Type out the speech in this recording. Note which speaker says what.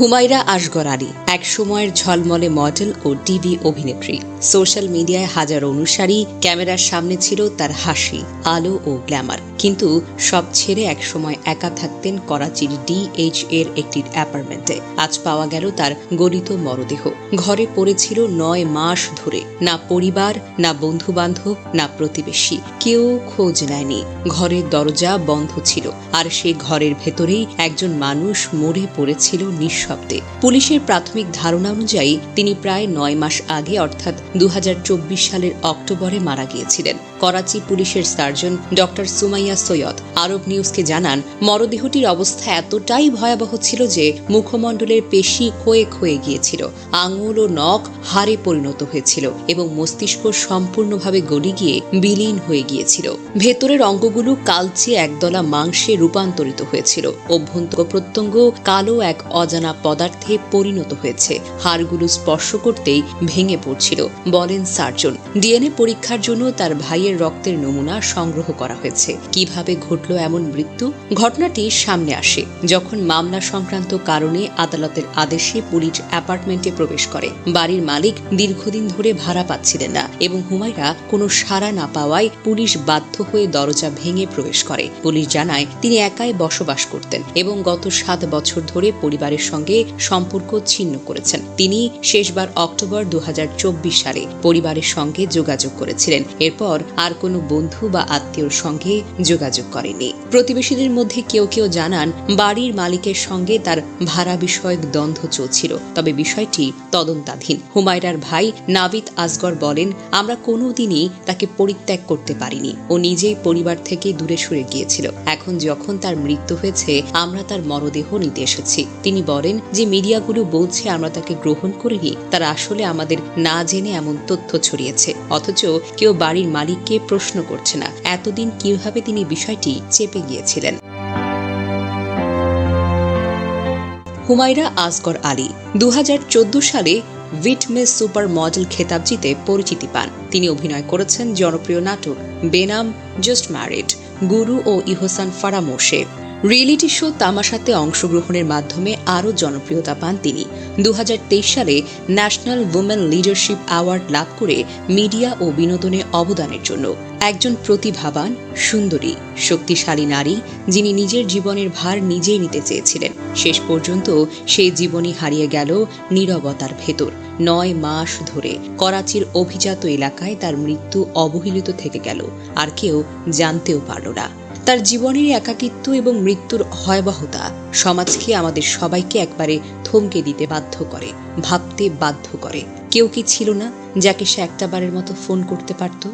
Speaker 1: হুমায়রা আসগর আলী, এক সময়ের ঝলমলে মডেল ও টিভি অভিনেত্রী। সোশ্যাল মিডিয়ায় হাজার অনুসারী, ক্যামেরার সামনে ছিল তার হাসি, আলো ও গ্ল্যামার। কিন্তু সব ছেড়ে একসময় একা থাকতেন করাচির ডিএইচ এর একটি অ্যাপার্টমেন্টে। আজ পাওয়া গেল তার গলিত মরদেহ। ঘরে পড়েছিল নয় মাস ধরে। না পরিবার, না বন্ধু বান্ধব না প্রতিবেশী। কেউ খোঁজ নেয়নি। ঘরের দরজা বন্ধ ছিল। আর সে ঘরের ভেতরেই একজন মানুষ মরে পড়েছিল নিঃশব্দে পুলিশের প্রাথমিক ধারণা অনুযায়ী তিনি প্রায় নয় মাস আগে, অর্থাৎ দু হাজার চব্বিশ সালের অক্টোবরে মারা গিয়েছিলেন। করাচি পুলিশের surgeon doctor Sumaiya Syed Arab নিউজকে জানান, মরদেহটির অবস্থা এতটাই ভয়াবহ ছিল যে মুখমণ্ডলের পেশি ক্ষয়ে ক্ষয়ে গিয়েছিল। আঙুল ও নখ হারে পরিণত হয়েছিল এবং মস্তিষ্ক সম্পূর্ণভাবে গলি গিয়ে বিলীন হয়ে গিয়েছিল। ভেতরের অঙ্গগুলো কালচে একদলা মাংসে রূপান্তরিত হয়েছিল। অভ্যন্তর প্রত্যঙ্গ কালো এক অজানা পদার্থে পরিণত হয়েছে। হাড়গুলো স্পর্শ করতেই ভেঙে পড়ছিল, বলেন সার্জন। ডিএনএ পরীক্ষার জন্য তার ভাইয়ের রক্তের নমুনা সংগ্রহ করা হয়েছে। কীভাবে ঘটল এমন মৃত্যু? ঘটনাটি সামনে আসে, যখন মামলা সংক্রান্ত কারণে আদালতের আদেশে পুলিশ অ্যাপার্টমেন্টে প্রবেশ করে। বাড়ির মালিক দীর্ঘদিন ধরে ভাড়া পাচ্ছিলেন না এবং হুমায়রা কোনো সাড়া না পাওয়ায় পুলিশ বাধ্য হয়ে দরজা ভেঙে প্রবেশ করে। পুলিশ জানায়, তিনি একাই বসবাস করতেন এবং গত সাত বছর ধরে পরিবারের সঙ্গে সম্পর্ক ছিন্ন করেছেন। তিনি শেষবার অক্টোবর দু হাজার চব্বিশ সালে পরিবারের সঙ্গে যোগাযোগ করেছিলেন। এরপর আর কোনো বন্ধু বা আত্মীয়র সঙ্গে যোগাযোগ করেনি প্রতিবেশীদের মধ্যে কেউ কেউ জানান, বাড়ির মালিকের সঙ্গে তার ভাড়া বিষয়ক দ্বন্দ্ব চলছিল। তবে বিষয়টি তদন্তাধীন। হুমায়রার ভাই নাবিদ আসগর বলেন, আমরা কোনোদিনই তাকে পরিত্যাগ করতে পারিনি। ও নিজেই পরিবার থেকে দূরে সরে গিয়েছিল। এখন যখন তার মৃত্যু হয়েছে, আমরা তার মরদেহ নিতে এসেছি। তিনি বলেন যে মিডিয়াগুলো বলছে আমরা তাকে গ্রহণ করিনি, তারা আসলে আমাদের না জেনে এমন তথ্য ছড়িয়েছে। অথচ কেউ বাড়ির মালিককে প্রশ্ন করছে না। এতদিন কীভাবে তিনি বিষয়টি চেপে গিয়েছিলেন? হুমায়রা আসগর আলী দু হাজার চোদ্দ সালে উইটমেস সুপার মডেল খেতাব জিতে পরিচিতি পান। তিনি অভিনয় করেছেন জনপ্রিয় নাটক বেনাম জাস্ট ম্যারিড গুরু ও ইহসান ফারামোশে। রিয়েলিটি শো তামাশাতে অংশগ্রহণের মাধ্যমে আরও জনপ্রিয়তা পান তিনি। দু হাজার তেইশ সালে ন্যাশনাল উমেন লিডারশিপ অ্যাওয়ার্ড লাভ করে মিডিয়া ও বিনোদনে অবদানের জন্য। একজন প্রতিভাবান, সুন্দরী, শক্তিশালী নারী, যিনি নিজের জীবনের ভার নিজেই নিতে চেয়েছিলেন। শেষ পর্যন্ত সেই জীবনই হারিয়ে গেল নীরবতার ভেতর। নয় মাস ধরে করাচির অভিজাত এলাকায় তার মৃত্যু অবহেলিত থেকে গেল, আর কেউ জানতেও পারল না। তার জীবনের একাকিত্ব এবং মৃত্যুর ভয়াবহতা সমাজকে আমাদের সবাইকে একবারে থমকে দিতে বাধ্য করে, ভাবতে বাধ্য করে। কেউ কি ছিল না যাকে সে একটাবারের মতো ফোন করতে পারত?